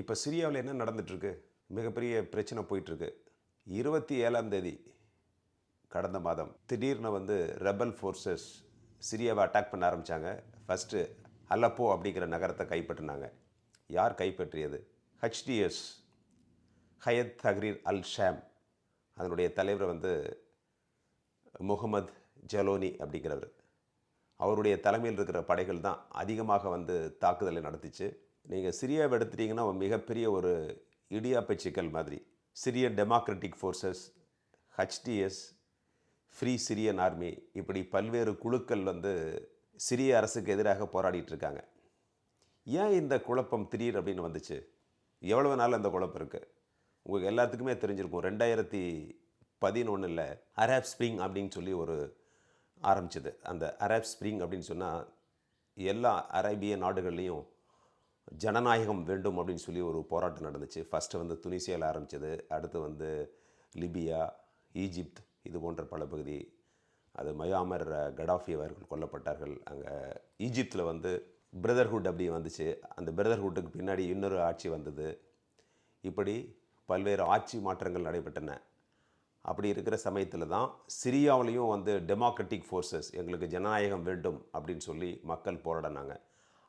இப்போ சிரியாவில் என்ன நடந்துட்டுருக்கு? மிகப்பெரிய பிரச்சனை போயிட்டுருக்கு. இருபத்தி ஏழாம் தேதி கடந்த மாதம் திடீர்னு வந்து ரெபல் ஃபோர்ஸஸ் சிரியாவை அட்டாக் பண்ண ஆரம்பித்தாங்க ஃபஸ்ட்டு அலப்போ அப்படிங்கிற நகரத்தை கைப்பற்றினாங்க. யார் கைப்பற்றியது? HTS Hayat Tahrir al Sham அதனுடைய தலைவர் வந்து முகமது ஜலோனி அப்படிங்கிறவர். அவருடைய தலைமையில் இருக்கிற படைகள் தான் அதிகமாக வந்து தாக்குதலை நடத்திச்சு. நீங்கள் சிரியாவை எடுத்துட்டிங்கன்னா மிகப்பெரிய ஒரு இடியாப்பை சிக்கல் மாதிரி. Syrian democratic forces HTS free Syrian army இப்படி பல்வேறு குழுக்கள் வந்து சிரிய அரசுக்கு எதிராக போராடிட்டு இருக்காங்க. ஏன் இந்த குழப்பம் திடீர் அப்படின்னு வந்துச்சு? எவ்வளவு நாள் அந்த குழப்பம் இருக்குது உங்களுக்கு எல்லாத்துக்குமே தெரிஞ்சிருக்கும். ரெண்டாயிரத்தி பதினொன்றில் அரேப் ஸ்ப்ரிங் அப்படின்னு சொல்லி ஒரு ஆரம்பிச்சது. அந்த அரேப் ஸ்ப்ரிங் அப்படின்னு சொன்னால் எல்லா அரேபிய நாடுகள்லேயும் ஜனநாயகம் வேண்டும் அப்படின்னு சொல்லி ஒரு போராட்டம் நடந்துச்சு. ஃபஸ்ட்டு வந்து துனிசியாவில் ஆரம்பித்தது அடுத்து வந்து லிபியா ஈஜிப்த் இது போன்ற பல பகுதி. அது மயாமர் கடாஃபி அவர்கள் கொல்லப்பட்டார்கள். அங்கே ஈஜிப்தில் வந்து பிரதர்ஹுட் அப்படி வந்துச்சு. அந்த பிரதர்ஹுட்டுக்கு பின்னாடி இன்னொரு ஆட்சி வந்தது. இப்படி பல்வேறு ஆட்சி மாற்றங்கள் நடைபெற்றன. அப்படி இருக்கிற சமயத்தில் தான் சிரியாவிலையும் வந்து டெமோக்ரட்டிக் ஃபோர்ஸஸ் எங்களுக்கு ஜனநாயகம் வேண்டும் அப்படின்னு சொல்லி மக்கள் போராடினாங்க.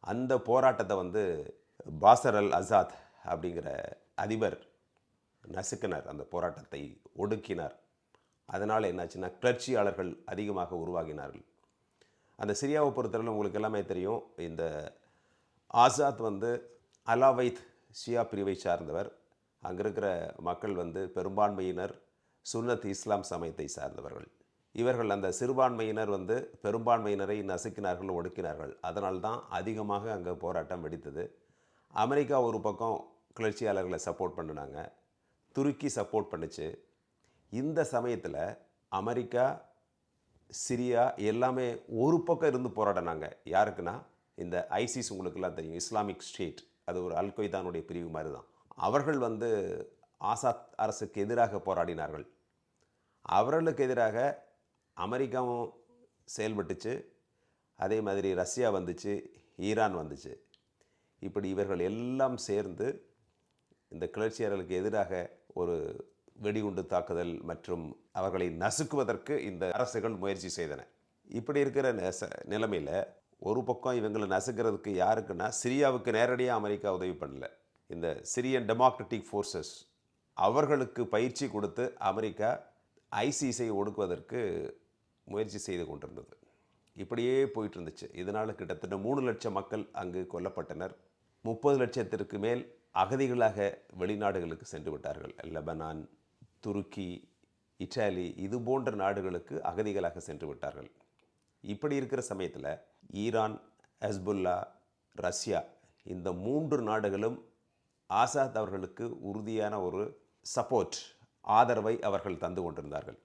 அந்த போராட்டத்தை வந்து பாசர் அல் அசாத் அப்படிங்கிற அதிபர் நசுக்கினார். அந்த போராட்டத்தை ஒடுக்கினார். அதனால் என்னாச்சுன்னா கிளர்ச்சியாளர்கள் அதிகமாக உருவாகினார்கள். அந்த சிரியாவை பொறுத்தவரை உங்களுக்கு எல்லாமே தெரியும். இந்த ஆசாத் வந்து அலாவைத் ஷியா பிரிவை சார்ந்தவர். அங்கே இருக்கிற மக்கள் வந்து பெரும்பான்மையினர் சுன்னத் இஸ்லாம் சமயத்தை சார்ந்தவர்கள். இவர்கள் அந்த சிறுபான்மையினர் வந்து பெரும்பான்மையினரை நசுக்கினார்கள் ஒடுக்கினார்கள். அதனால் தான் அதிகமாக அங்கே போராட்டம் வெடித்தது. அமெரிக்கா ஒரு பக்கம் கிளர்ச்சியாளர்களை சப்போர்ட் பண்ணினாங்க துருக்கி சப்போர்ட் பண்ணுச்சு. இந்த சமயத்தில் அமெரிக்கா சிரியா எல்லாமே ஒரு பக்கம் இருந்து போராடினாங்க. யாருக்குன்னா இந்த ஐசிஸ் உங்களுக்குலாம் தெரியும் இஸ்லாமிக் ஸ்டேட். அது ஒரு அல்கொய்தானுடைய பிரிவு மாதிரி தான் அவர்கள் வந்து ஆசாத் அரசுக்கு எதிராக போராடினார்கள். அவர்களுக்கு எதிராக அமெரிக்காவும் செயல்பட்டுச்சு. அதே மாதிரி ரஷ்யா வந்துச்சு ஈரான் வந்துச்சு. இப்படி இவர்கள் எல்லாம் சேர்ந்து இந்த கிளர்ச்சியாளர்களுக்கு எதிராக ஒரு வெடிகுண்டு தாக்குதல் மற்றும் அவர்களை நசுக்குவதற்கு இந்த அரசுகள் முயற்சி செய்தன. இப்படி இருக்கிற நிலைமையில் ஒரு பக்கம் இவங்களை நசுக்கிறதுக்கு யாருக்குன்னா சிரியாவுக்கு நேரடியாக அமெரிக்கா உதவி பண்ணல. இந்த சிரியன் டெமோக்ரட்டிக் ஃபோர்ஸஸ் அவர்களுக்கு பயிற்சி கொடுத்து அமெரிக்கா ஐசிஸை ஒடுக்குவதற்கு முயற்சி செய்து கொண்டிருந்தது. இப்படியே போயிட்டு இருந்துச்சு இதனால் கிட்டத்தட்ட மூணு லட்சம் மக்கள் அங்கு கொல்லப்பட்டனர். முப்பது லட்சத்திற்கு மேல் அகதிகளாக வெளிநாடுகளுக்கு சென்று விட்டார்கள். லெபனான் துருக்கி இட்டாலி இது போன்ற நாடுகளுக்கு அகதிகளாக சென்று விட்டார்கள். இப்படி இருக்கிற சமயத்தில் ஈரான் ஹஸ்புல்லா ரஷ்யா இந்த மூன்று நாடுகளும் ஆசாத் அவர்களுக்கு உறுதியான ஒரு சப்போர்ட் ஆதரவை அவர்கள் தந்து கொண்டிருந்தார்கள்.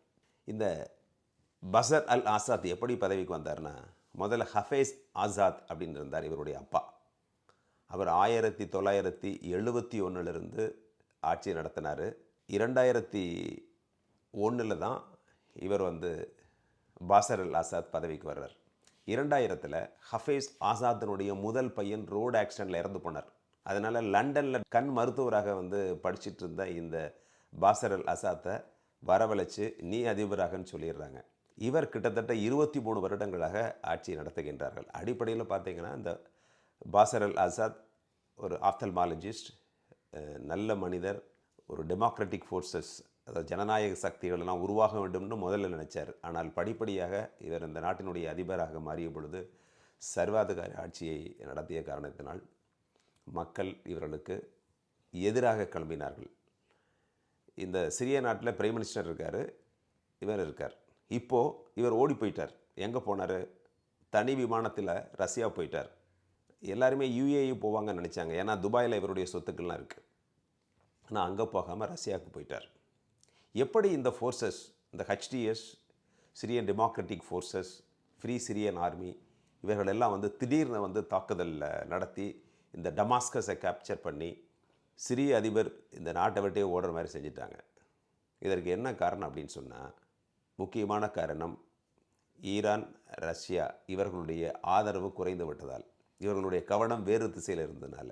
இந்த பசர் அல் ஆசாத் எப்படி பதவிக்கு வந்தார்னா முதல்ல ஹஃபேஸ் ஆசாத் அப்படின்னு இருந்தார் இவருடைய அப்பா. அவர் ஆயிரத்தி தொள்ளாயிரத்தி எழுபத்தி ஒன்றிலிருந்து ஆட்சி நடத்தினார். இரண்டாயிரத்தி ஒன்றில் தான் இவர் வந்து பாசர் அல் ஆசாத் பதவிக்கு வர்றார். இரண்டாயிரத்தில் ஹஃபேஸ் ஆசாத்தினுடைய முதல் பையன் ரோடு ஆக்சிடெண்ட்டில் இறந்து போனார். அதனால் லண்டனில் கண் மருத்துவராக வந்து படிச்சுட்டு இருந்த இந்த பாசர் அல் அசாத்தை வரவழைச்சு நீ அதிபராகன்னு சொல்லிடுறாங்க. இவர் கிட்டத்தட்ட இருபத்தி மூணு வருடங்களாக ஆட்சி நடத்துகின்றார்கள். அடிப்படையில் பார்த்தீங்கன்னா இந்த பாசர் அல் ஆசாத் ஒரு ஆப்தல்மாலஜிஸ்ட் நல்ல மனிதர் ஒரு டெமோக்ராட்டிக் ஃபோர்ஸஸ் அதாவது ஜனநாயக சக்திகள் எல்லாம் உருவாக வேண்டும்னு முதல்ல நினைச்சார். ஆனால் படிப்படியாக இவர் இந்த நாட்டினுடைய அதிபராக மாறிய பொழுது சர்வாதிகார ஆட்சியை நடத்திய காரணத்தினால் மக்கள் இவர்களுக்கு எதிராக கிளம்பினார்கள். இந்த சிறிய நாட்டில் பிரைம் மினிஸ்டர் இருக்கார் இவர் இருக்கார். இப்போது இவர் ஓடி போயிட்டார். எங்கே போனார்? தனி விமானத்தில் ரஷ்யா போயிட்டார். எல்லாருமே யூஏஇ போவாங்கன்னு நினச்சாங்க. ஏன்னா துபாயில் இவருடைய சொத்துக்கள்லாம் இருக்குது ஆனால் அங்கே போகாமல் ரஷ்யாவுக்கு போயிட்டார். எப்படி இந்த ஃபோர்ஸஸ் இந்த HTS Syrian democratic forces free Syrian army இவர்கள் எல்லாம் வந்து திடீர்னு வந்து தாக்குதலில் நடத்தி இந்த டமாஸ்கஸை கேப்சர் பண்ணி சிரிய அதிபர் இந்த நாட்டை விட்டே ஓடுற மாதிரி செஞ்சிட்டாங்க. இதற்கு என்ன காரணம் அப்படின்னு சொன்னால் முக்கியமான காரணம் ஈரான் ரஷ்யா இவர்களுடைய ஆதரவு குறைந்து விட்டதால் இவர்களுடைய கவனம் வேறு திசையில் இருந்ததுனால.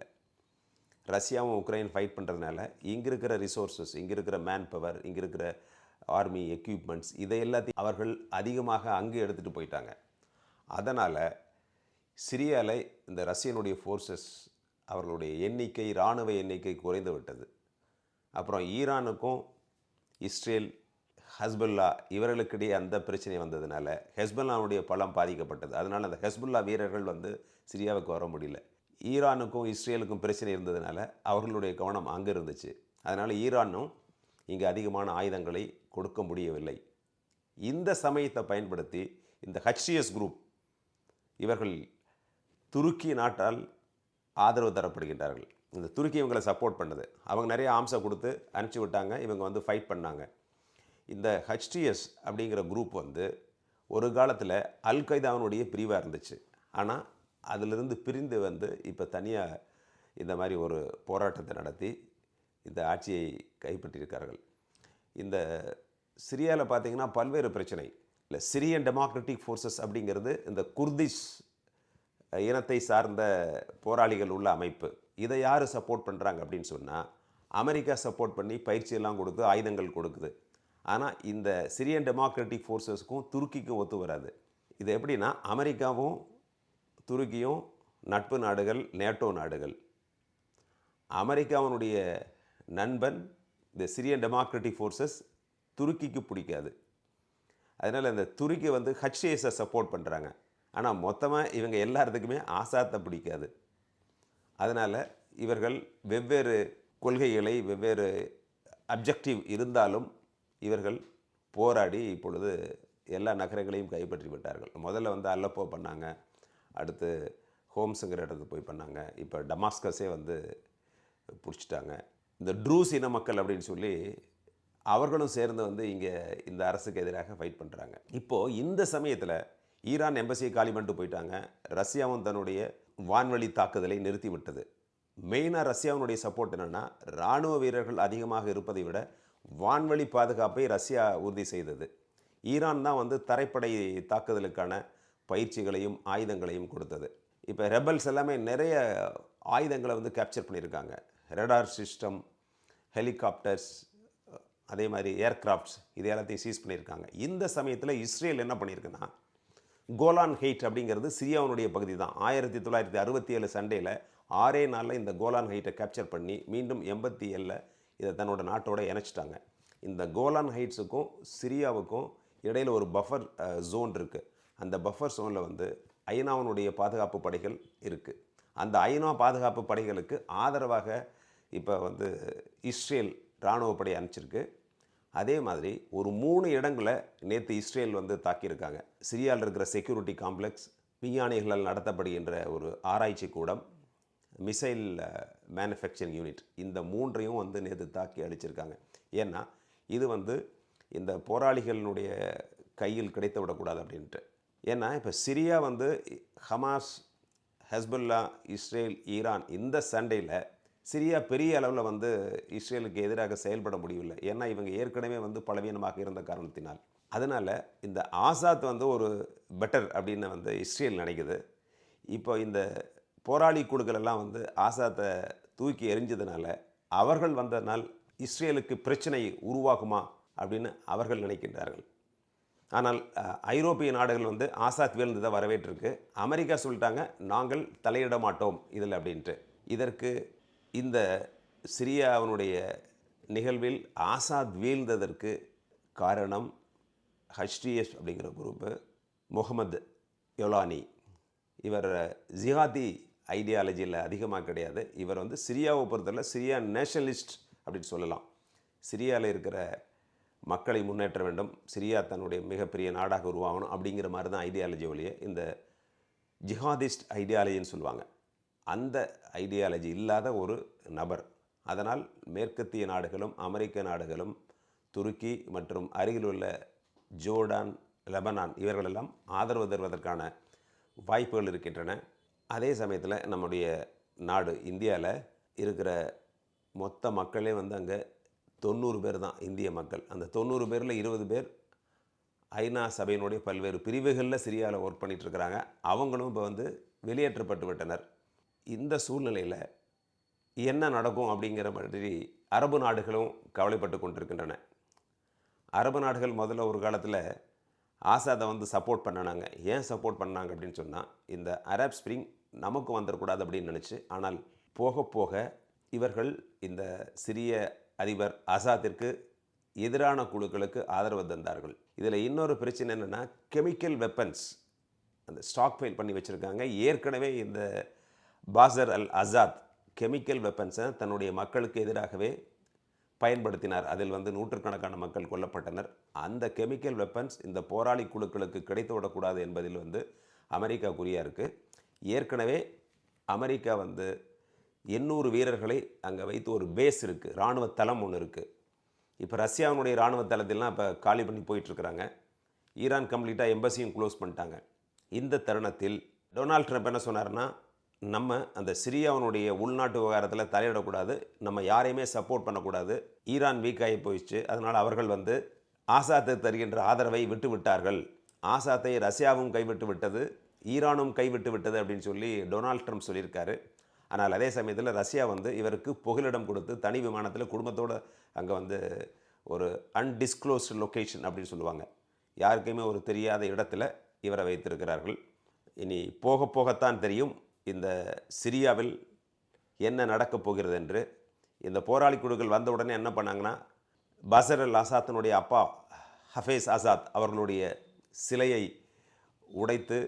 ரஷ்யாவும் உக்ரைன் ஃபைட் பண்ணுறதுனால இங்கே இருக்கிற ரிசோர்ஸஸ் இங்கே இருக்கிற மேன் பவர் இங்கே இருக்கிற ஆர்மி எக்யூப்மெண்ட்ஸ் இதை எல்லாத்தையும் அவர்கள் அதிகமாக அங்கே எடுத்துகிட்டு போயிட்டாங்க. அதனால் சிரியாவில் இந்த ரஷ்யனுடைய ஃபோர்ஸஸ் அவர்களுடைய எண்ணிக்கை இராணுவ எண்ணிக்கை குறைந்து விட்டது. அப்புறம் ஈரானுக்கும் இஸ்ரேல் ஹஸ்புல்லா இவர்களுக்கிடையே அந்த பிரச்சனை வந்ததுனால ஹெஸ்புல்லாவுடைய பலம் பாதிக்கப்பட்டது. அதனால் அந்த ஹெஸ்புல்லா வீரர்கள் வந்து சிரியாவுக்கு வர முடியல. ஈரானுக்கும் இஸ்ரேலுக்கும் பிரச்சனை இருந்ததுனால அவர்களுடைய கவனம் அங்கே இருந்துச்சு. அதனால் ஈரானும் இங்கே அதிகமான ஆயுதங்களை கொடுக்க முடியவில்லை. இந்த சமயத்தை பயன்படுத்தி இந்த ஹச்சிஎஸ் குரூப் இவர்கள் துருக்கி நாட்டால் ஆதரவு தரப்படுகின்றார்கள். இந்த துருக்கி இவங்களை சப்போர்ட் பண்ணுது. அவங்க நிறைய ஆம்சை கொடுத்து அனுப்பிச்சி விட்டாங்க. இவங்க வந்து ஃபைட் பண்ணாங்க. இந்த ஹச்டிஎஸ் அப்படிங்கிற குரூப் வந்து ஒரு காலத்தில் அல் கைதாவினுடைய பிரிவாக இருந்துச்சு. ஆனால் அதிலிருந்து பிரிந்து வந்து இப்போ தனியாக இந்த மாதிரி ஒரு போராட்டத்தை நடத்தி இந்த ஆட்சியை கைப்பற்றியிருக்கார்கள். இந்த சிரியாவில் பார்த்தீங்கன்னா பல்வேறு பிரச்சனை. இல்லை சிரியன் டெமோக்ராட்டிக் ஃபோர்ஸஸ் அப்படிங்கிறது இந்த குர்திஷ் இனத்தை சார்ந்த போராளிகள் உள்ள அமைப்பு. இதை யார் சப்போர்ட் பண்ணுறாங்க அப்படின்னு சொன்னால் அமெரிக்கா சப்போர்ட் பண்ணி பயிற்சியெல்லாம் கொடுத்து ஆயுதங்கள் கொடுக்குது. ஆனால் இந்த சிரியன் டெமோக்ராட்டிக் ஃபோர்ஸஸ்க்கும் துருக்கிக்கும் ஒத்து வராது. இது எப்படின்னா அமெரிக்காவும் துருக்கியும் நட்பு நாடுகள் நேட்டோ நாடுகள். அமெரிக்காவினுடைய நண்பன் இந்த சிரியன் டெமோக்ராட்டிக் ஃபோர்ஸஸ் துருக்கிக்கு பிடிக்காது. அதனால் இந்த துருக்கி வந்து ஹச்ஏஎஸை சப்போர்ட் பண்ணுறாங்க ஆனால் மொத்தமாக இவங்க எல்லாத்துக்குமே ஆசாத்தை பிடிக்காது. அதனால் இவர்கள் வெவ்வேறு கொள்கைகளை வெவ்வேறு அப்ஜெக்டிவ் இருந்தாலும் இவர்கள் போராடி இப்பொழுது எல்லா நகரங்களையும் கைப்பற்றி விட்டார்கள். முதல்ல வந்து அல்லப்போ பண்ணாங்க. அடுத்து ஹோம்ஸுங்கிற இடத்துக்கு போய் பண்ணாங்க. இப்போ டமாஸ்கஸே வந்து பிடிச்சிட்டாங்க. இந்த ட்ரூஸ் இன மக்கள் அப்படின்னு சொல்லி அவர்களும் சேர்ந்து வந்து இங்கே இந்த அரசுக்கு எதிராக ஃபைட் பண்ணுறாங்க இப்போது இந்த சமயத்தில் ஈரான் எம்பசியை காலி பண்ணிட்டு போயிட்டாங்க. ரஷ்யாவும் தன்னுடைய வான்வழி தாக்குதலை நிறுத்தி விட்டது. மெயினாக ரஷ்யாவினுடைய சப்போர்ட் என்னென்னா இராணுவ வீரர்கள் அதிகமாக இருப்பதை விட வான்வழி பாதுகாப்பை ரஷ்யா உறுதி செய்தது. ஈரான் தான் வந்து தரைப்படை தாக்குதலுக்கான பயிற்சிகளையும் ஆயுதங்களையும் கொடுத்தது. இப்போ ரெபல்ஸ் எல்லாமே நிறைய ஆயுதங்களை வந்து கேப்சர் பண்ணியிருக்காங்க. ரெடார் சிஸ்டம் ஹெலிகாப்டர்ஸ் அதே மாதிரி ஏர்கிராஃப்ட்ஸ் இது எல்லாத்தையும் சீஸ் பண்ணியிருக்காங்க. இந்த சமயத்தில் இஸ்ரேல் என்ன பண்ணியிருக்குன்னா கோலான் ஹைட் அப்படிங்கிறது சிரியாவுடைய பகுதி தான். ஆயிரத்தி தொள்ளாயிரத்தி அறுபத்தி ஏழு சண்டேயில் ஆறே நாளில் இந்த கோலான் ஹைட்டை கேப்சர் பண்ணி மீண்டும் எண்பத்தி ஏழில் இதை தன்னோட நாட்டோட இணைச்சிட்டாங்க. இந்த கோலான் ஹைட்ஸுக்கும் சிரியாவுக்கும் இடையில் ஒரு பஃபர் ஜோன் இருக்குது அந்த பஃபர் ஜோனில் வந்து ஐநாவினுடைய பாதுகாப்பு படைகள் இருக்குது அந்த ஐநா பாதுகாப்பு படைகளுக்கு ஆதரவாக இப்போ வந்து இஸ்ரேல் இராணுவ படை அனுப்பிச்சிருக்கு. அதே மாதிரி ஒரு மூணு இடங்களை நேற்று இஸ்ரேல் வந்து தாக்கியிருக்காங்க. சிரியாவில் இருக்கிற செக்யூரிட்டி காம்ப்ளெக்ஸ் விஞ்ஞானிகளால் நடத்தப்படுகின்ற ஒரு ஆராய்ச்சி கூடம் மிசைல் மேனுஃபேக்சரிங் யூனிட் இந்த மூன்றையும் வந்து நேற்று தாக்கி அழிச்சிருக்காங்க. ஏன்னா இது வந்து இந்த போராளிகளினுடைய கையில் கிடைத்து விடக்கூடாது அப்படின்ட்டு. ஏன்னா இப்போ சிரியா வந்து ஹமாஸ் ஹஸ்புல்லா இஸ்ரேல் ஈரான் இந்த சண்டையில் சிரியா பெரிய அளவில் வந்து இஸ்ரேலுக்கு எதிராக செயல்பட முடியவில்லை. ஏன்னா இவங்க ஏற்கனவே வந்து பலவீனமாக இருந்த காரணத்தினால். அதனால் இந்த ஆசாத் வந்து ஒரு பெட்டர் அப்படின்னு வந்து இஸ்ரேல் நினைக்குது. இப்போ இந்த போராளி குழுக்கள் எல்லாம் வந்து ஆசாத்தை தூக்கி எரிஞ்சதுனால அவர்கள் வந்ததனால் இஸ்ரேலுக்கு பிரச்சனை உருவாகுமா அப்படின்னு அவர்கள் நினைக்கின்றார்கள். ஆனால் ஐரோப்பிய நாடுகள் வந்து ஆசாத் வீழ்ந்ததை வரவேற்றிருக்கு. அமெரிக்கா சொல்லிட்டாங்க நாங்கள் தலையிட மாட்டோம் இதில் அப்படின்ட்டு. இதற்கு இந்த சிரியாவினுடைய நிகழ்வில் ஆசாத் வீழ்ந்ததற்கு காரணம் ஹச்டிஎஸ் அப்படிங்கிற குரூப்பு முகமது யொலானி. இவர் ஜிஹாதி ஐடியாலஜியில் அதிகமாக கிடையாது. இவர் வந்து சிரியாவை பொறுத்தவரை சிரியா நேஷனலிஸ்ட் அப்படின்னு சொல்லலாம். சிரியாவில் இருக்கிற மக்களை முன்னேற்ற வேண்டும். சிரியா தன்னுடைய மிகப்பெரிய நாடாக உருவாகணும் அப்படிங்கிற மாதிரி தான் ஐடியாலஜி ஒழிய இந்த ஜிஹாதிஸ்ட் ஐடியாலஜின்னு சொல்லுவாங்க. அந்த ஐடியாலஜி இல்லாத ஒரு நபர். அதனால் மேற்கத்திய நாடுகளும் அமெரிக்க நாடுகளும் துருக்கி மற்றும் அருகிலுள்ள ஜோர்டான் லெபனான் இவர்களெல்லாம் ஆதரவு தருவதற்கான வாய்ப்புகள் இருக்கின்றன. அதே சமயத்தில் நம்முடைய நாடு இந்தியாவில் இருக்கிற மொத்த மக்களே வந்து அங்கே தொண்ணூறு பேர் தான் இந்திய மக்கள். அந்த தொண்ணூறு பேரில் இருபது பேர் ஐநா சபையினுடைய பல்வேறு பிரிவுகளில் சிரியாவில் ஒர்க் பண்ணிகிட்ருக்கிறாங்க அவங்களும் இப்போ வந்து வெளியேற்றப்பட்டு விட்டனர். இந்த சூழ்நிலையில் என்ன நடக்கும் அப்படிங்கிற மாதிரி அரபு நாடுகளும் கவலைப்பட்டு கொண்டிருக்கின்றன. அரபு நாடுகள் முதல்ல ஒரு காலத்தில் ஆசாதை வந்து சப்போர்ட் பண்ணனாங்க ஏன் சப்போர்ட் பண்ணாங்க அப்படின்னு சொன்னால் இந்த அரப் ஸ்ப்ரிங் நமக்கு வந்துடக்கூடாது அப்படின்னு நினச்சி ஆனால் போக போக இவர்கள் இந்த சிரிய அதிபர் ஆசாத்திற்கு எதிரான குழுக்களுக்கு ஆதரவு தந்தார்கள். இதில் இன்னொரு பிரச்சனை என்னென்னா கெமிக்கல் வெப்பன்ஸ் அந்த ஸ்டாக் ஃபைல் பண்ணி வச்சுருக்காங்க. ஏற்கனவே இந்த பாசர் அல் அசாத் கெமிக்கல் வெப்பன்ஸை தன்னுடைய மக்களுக்கு எதிராகவே பயன்படுத்தினார். அதில் வந்து நூற்றுக்கணக்கான மக்கள் கொல்லப்பட்டனர். அந்த கெமிக்கல் வெப்பன்ஸ் இந்த போராளி குழுக்களுக்கு கிடைத்து விடக்கூடாது என்பதில் வந்து அமெரிக்கா குறியாக இருக்குது ஏற்கனவே அமெரிக்கா வந்து எண்ணூறு வீரர்களை அங்கே வைத்து ஒரு பேஸ் இருக்குது இராணுவ தளம் ஒன்று இருக்குது இப்போ ரஷ்யாவினுடைய இராணுவ தளத்திலாம் இப்போ காலி பண்ணி போயிட்டுருக்குறாங்க. ஈரான் கம்ப்ளீட்டாக எம்பசியும் க்ளோஸ் பண்ணிட்டாங்க. இந்த தருணத்தில் டொனால்ட் ட்ரம்ப் என்ன சொன்னார்னா நம்ம அந்த சிரியாவினுடைய உள்நாட்டு விவகாரத்தில் தலையிடக்கூடாது. நம்ம யாரையுமே சப்போர்ட் பண்ணக்கூடாது. ஈரான் வீக் ஆகி போயிடுச்சு. அதனால் அவர்கள் வந்து ஆசாத்தை தருகின்ற ஆதரவை விட்டு விட்டார்கள். ஆசாத்தை ரஷ்யாவும் கைவிட்டு விட்டது. ஈரானும் கைவிட்டு விட்டது அப்படின்னு சொல்லி டொனால்ட் ட்ரம்ப் சொல்லியிருக்காரு. ஆனால் அதே சமயத்தில் ரஷ்யா வந்து இவருக்கு புகலிடம் கொடுத்து தனி விமானத்தில் குடும்பத்தோடு அங்கே வந்து ஒரு அன்டிஸ்க்ளோஸ்டு லொக்கேஷன் அப்படின்னு சொல்லுவாங்க. யாருக்குமே ஒரு தெரியாத இடத்துல இவரை வைத்திருக்கிறார்கள். இனி போக போகத்தான் தெரியும் இந்த சிரியாவில் என்ன நடக்கப் போகிறது என்று. இந்த போராளி குழுக்கள் வந்த உடனே என்ன பண்ணாங்கன்னா பசர் அல் ஆசாத்தினுடைய அப்பா ஹஃபேஸ் ஆசாத் அவர்களுடைய சிலையை உடைத்து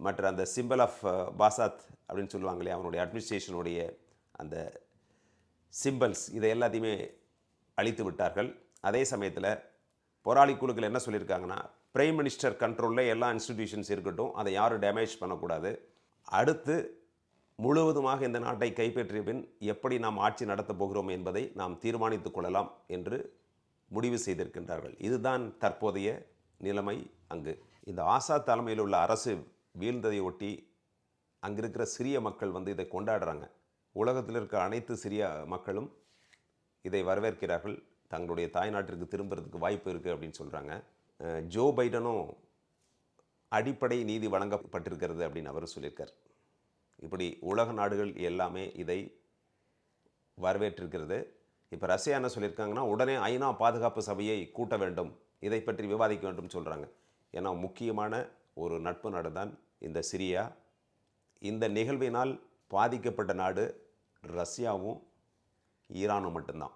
மற்ற அந்த சிம்பிள் ஆஃப் பாசாத் அப்படின்னு சொல்லுவாங்க இல்லையா அவனுடைய அட்மினிஸ்ட்ரேஷனுடைய அந்த சிம்பிள்ஸ் இதை எல்லாத்தையுமே அழித்து விட்டார்கள். அதே சமயத்தில் போராளி குழுக்கள் என்ன சொல்லியிருக்காங்கன்னா பிரைம் மினிஸ்டர் கண்ட்ரோலில் எல்லா இன்ஸ்டிடியூஷன்ஸ் இருக்கட்டும் அதை யாரும் டேமேஜ் பண்ணக்கூடாது. அடுத்து முழுவதுமாக இந்த நாட்டை கைப்பற்றிய பின் எப்படி நாம் ஆட்சி நடத்தப் போகிறோம் என்பதை நாம் தீர்மானித்துக் கொள்ளலாம் என்று முடிவு செய்திருக்கின்றார்கள். இதுதான் தற்போதைய நிலைமை அங்கு. இந்த ஆசா தலைமையில் உள்ள அரசு வீழ்ந்ததை ஒட்டி அங்கே இருக்கிற சிறிய மக்கள் வந்து இதை கொண்டாடுறாங்க. உலகத்தில் இருக்க அனைத்து சிறிய மக்களும் இதை வரவேற்கிறார்கள். தங்களுடைய தாய்நாட்டிற்கு திரும்புறதுக்கு வாய்ப்பு இருக்குது அப்படின்னு சொல்கிறாங்க ஜோ பைடனும் அடிப்படை நீதி வழங்கப்பட்டிருக்கிறது அப்படின்னு அவர் சொல்லியிருக்கார். இப்படி உலக நாடுகள் எல்லாமே இதை வரவேற்றிருக்கிறது. இப்போ ரஷ்யா என்ன சொல்லியிருக்காங்கன்னா உடனே ஐநா பாதுகாப்பு சபையை கூட்ட வேண்டும் இதை பற்றி விவாதிக்க வேண்டும் சொல்கிறாங்க ஏன்னா முக்கியமான ஒரு நட்பு நாடு தான் இந்த சிரியா. இந்த நிகழ்வினால் பாதிக்கப்பட்ட நாடு ரஷ்யாவும் ஈரானும் மட்டும்தான்.